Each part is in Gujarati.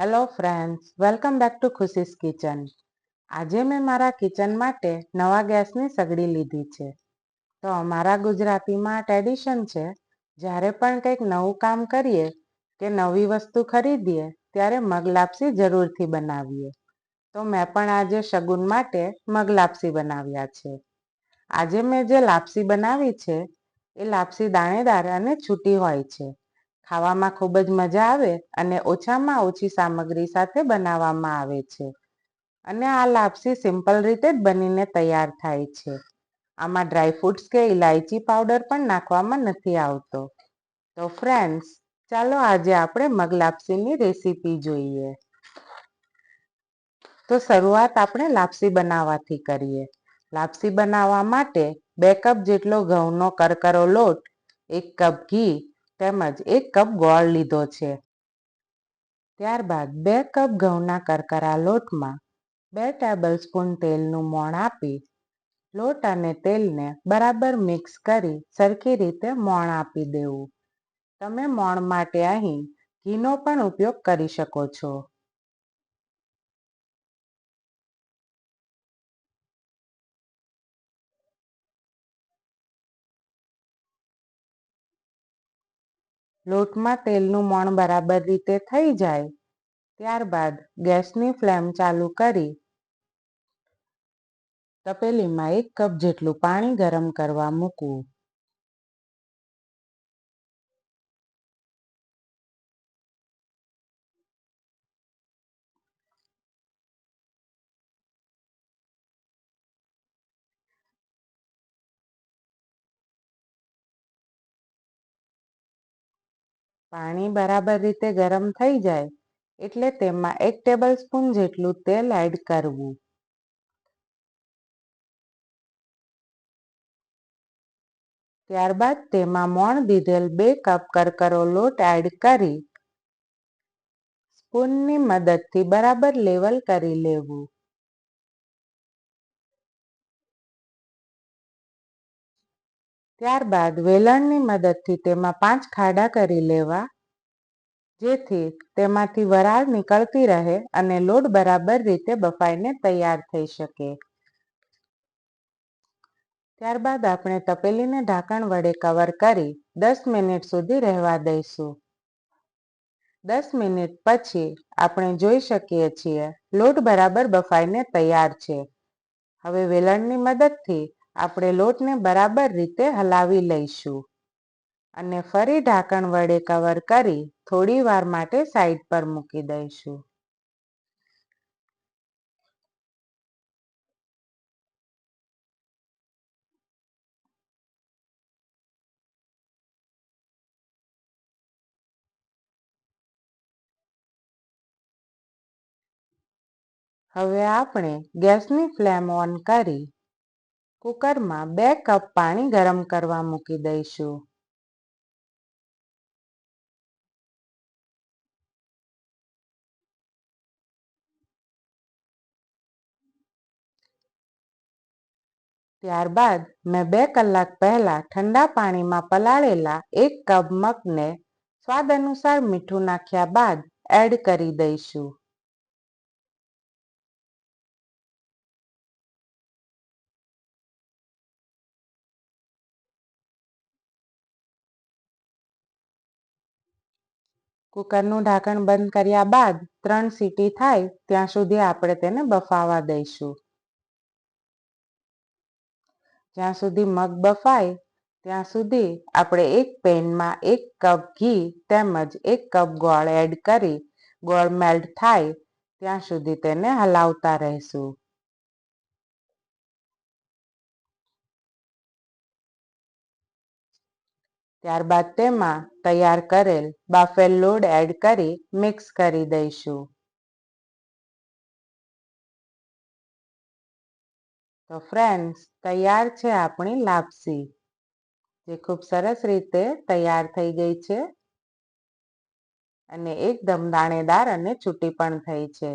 Hello friends welcome back to Khushi's kitchen આજે મેં મારા કિચન માટે નવા ગેસની સગડી લીધી છે. તો અમારા ગુજરાતીમાં ટ્રેડિશન છે, જ્યારે પણ કંઈક નવું કામ કરીએ કે નવી વસ્તુ ખરીદીએ, ત્યારે મગલાપસી જરૂરથી બનાવીએ. તો મેં પણ આજે શગુન માટે મગલાપસી બનાવ્યા છે. આજે મેં જે લાપસી બનાવી છે, એ લાપસી દાણેદાર અને છૂટી હોય છે. ખાવામાં ખૂબ જ મજા આવે અને ઓછામાં ઓછી સામગ્રી સાથે બનાવવામાં આવે છે. અને આ લાપસી સિમ્પલ રીતે જ બનીને તૈયાર થાય છે. આમાં ડ્રાયફ્રૂટ્સ કે ઇલાયચી પાવડર પણ નાખવામાં નથી આવતો. તો ફ્રેન્ડ્સ, ચાલો આજે આપણે મગ લાપસીની રેસીપી જોઈએ. તો શરૂઆત આપણે લાપસી બનાવવાથી કરીએ. લાપસી બનાવવા માટે બે કપ જેટલો ઘઉંનો કરકરો લોટ, એક કપ ઘી તેમજ એક કપ ગોળ લીધો છે. ત્યારબાદ બે કપ ઘઉંના કરકરા લોટમાં બે ટેબલ સ્પૂન તેલનું મોણ આપી, લોટ અને તેલને બરાબર મિક્સ કરી સરખી રીતે મોણ આપી દેવું. તમે મોણ માટે અહીં ઘીનો પણ ઉપયોગ કરી શકો છો. લોટમાં તેલનું મોણ બરાબર રીતે થઈ જાય, ત્યારબાદ ગેસની ફ્લેમ ચાલુ કરી તપેલીમાં એક કપ જેટલું પાણી ગરમ કરવા મૂકવું. પાણી બરાબર રીતે ગરમ થઈ જાય એટલે તેમાં એક ટેબલ સ્પૂન જેટલું તેલ એડ કરવું. ત્યારબાદ તેમાં મોણ દીધેલ બે કપ કરકરો લોટ એડ કરી સ્પૂનની મદદથી બરાબર લેવલ કરી લેવું. ત્યારબાદ વેલણની મદદથી તેમાં પાંચ ખાડા કરી લેવા, જેથી તેમાંથી વરાળ નીકળતી રહે અને લોટ બરાબર રીતે બફાઈને તૈયાર થઈ શકે. ત્યારબાદ આપણે તપેલીને ઢાંકણ વડે કવર કરી દસ મિનિટ સુધી રહેવા દઈશું. દસ મિનિટ પછી આપણે જોઈ શકીએ છીએ લોટ બરાબર બફાઈને તૈયાર છે. હવે વેલણની મદદથી આપણે લોટને બરાબર રીતે હલાવી લઈશું. અને ફરી ઢાંકણ વડે કવર કરી થોડી વાર માટે સાઈડ પર મૂકી દઈશું. હવે આપણે ગેસની ફ્લેમ ઓન કરી કુકરમાં બે કપ પાણી ગરમ કરવા મૂકી દઈશું. ત્યારબાદ મેં બે કલાક પહેલા ઠંડા પાણીમાં પલાળેલા એક કપ મગને સ્વાદ અનુસાર મીઠું નાખ્યા બાદ એડ કરી દઈશું. કુકરનું ઢાંકણ બંધ કર્યા બાદ ત્રણ સીટી થાય ત્યાં સુધી આપણે તેને બફાવા દઈશું. જ્યાં સુધી મગ બફાય, ત્યાં સુધી આપણે એક પેનમાં એક કપ ઘી તેમજ એક કપ ગોળ એડ કરી, ગોળ મેલ્ટ થાય, ત્યાં સુધી તેને હલાવતા રહેશું. ત્યારબાદ તેમાં તૈયાર કરેલ બાફેલ લોડ એડ કરી મિક્સ કરી દઈશું. તો ફ્રેન્ડ્સ, તૈયાર છે આપણી લાપસી, જે ખૂબ સરસ રીતે તૈયાર થઈ ગઈ છે અને એકદમ દાણેદાર અને છૂટી પણ થઈ છે.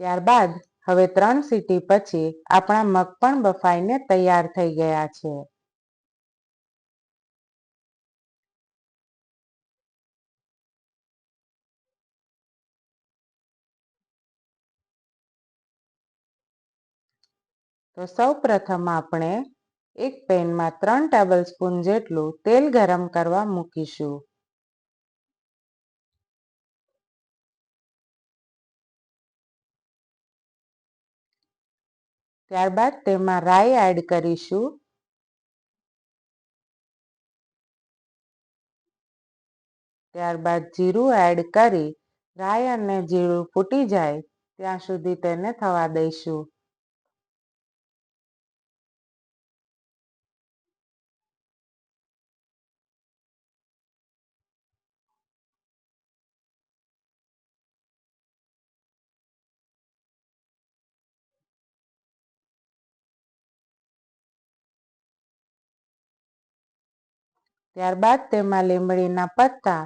ત્યારબાદ હવે ત્રણ સીટી પછી આપણા મગ પણ બફાઈને તૈયાર થઈ ગયા છે. તો સૌ પ્રથમ આપણે એક પેનમાં ત્રણ ટેબલ સ્પૂન જેટલું તેલ ગરમ કરવા મૂકીશું. ત્યારબાદ તેમાં રાઈ એડ કરીશું. ત્યારબાદ જીરું એડ કરી રાઈ અને જીરું ફૂટી જાય, ત્યાં સુધી તેને થવા દઈશું. ત્યારબાદ તેમાં લીમડીના પત્તા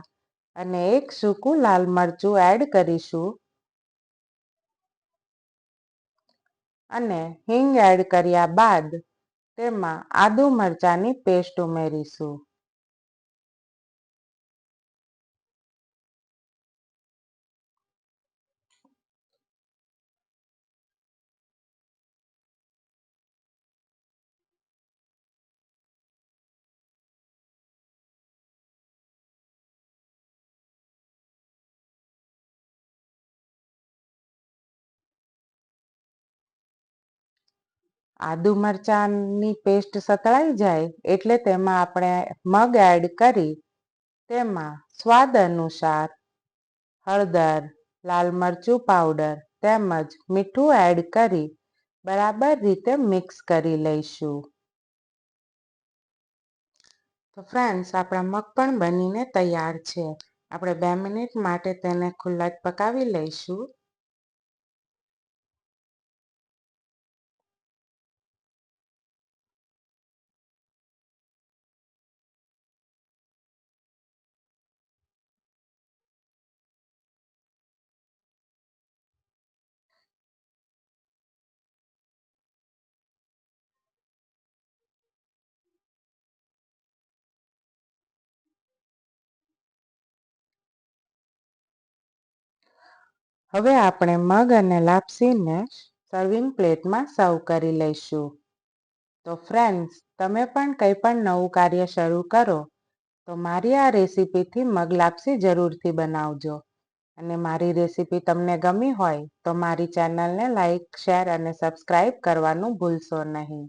અને એક સૂકું લાલ મરચું એડ કરીશું. અને હિંગ એડ કર્યા બાદ તેમાં આદુ મરચાંની પેસ્ટ ઉમેરીશું. આદુ મરચાંની પેસ્ટ સતળાઈ જાય એટલે તેમાં આપણે મગ એડ કરી તેમાં સ્વાદ અનુસાર હળદર, લાલ મરચું પાવડર તેમજ મીઠું એડ કરી બરાબર રીતે મિક્સ કરી લઈશું. તો ફ્રેન્ડ્સ આપણા મગ પણ બનીને તૈયાર છે. આપણે બે મિનિટ માટે તેને ખુલ્લા જ પકાવી લઈશું. હવે આપણે મગ અને લાપસીને સર્વિંગ પ્લેટમાં સર્વ કરી લઈશું. તો ફ્રેન્ડ્સ તમે પણ કંઈ પણ નવું કાર્ય શરૂ કરો, તો મારી આ રેસીપીથી મગ લાપસી જરૂરથી બનાવજો. અને મારી રેસીપી તમને ગમી હોય, તો મારી ચેનલને લાઇક શેર અને સબસ્ક્રાઈબ કરવાનું ભૂલશો નહીં.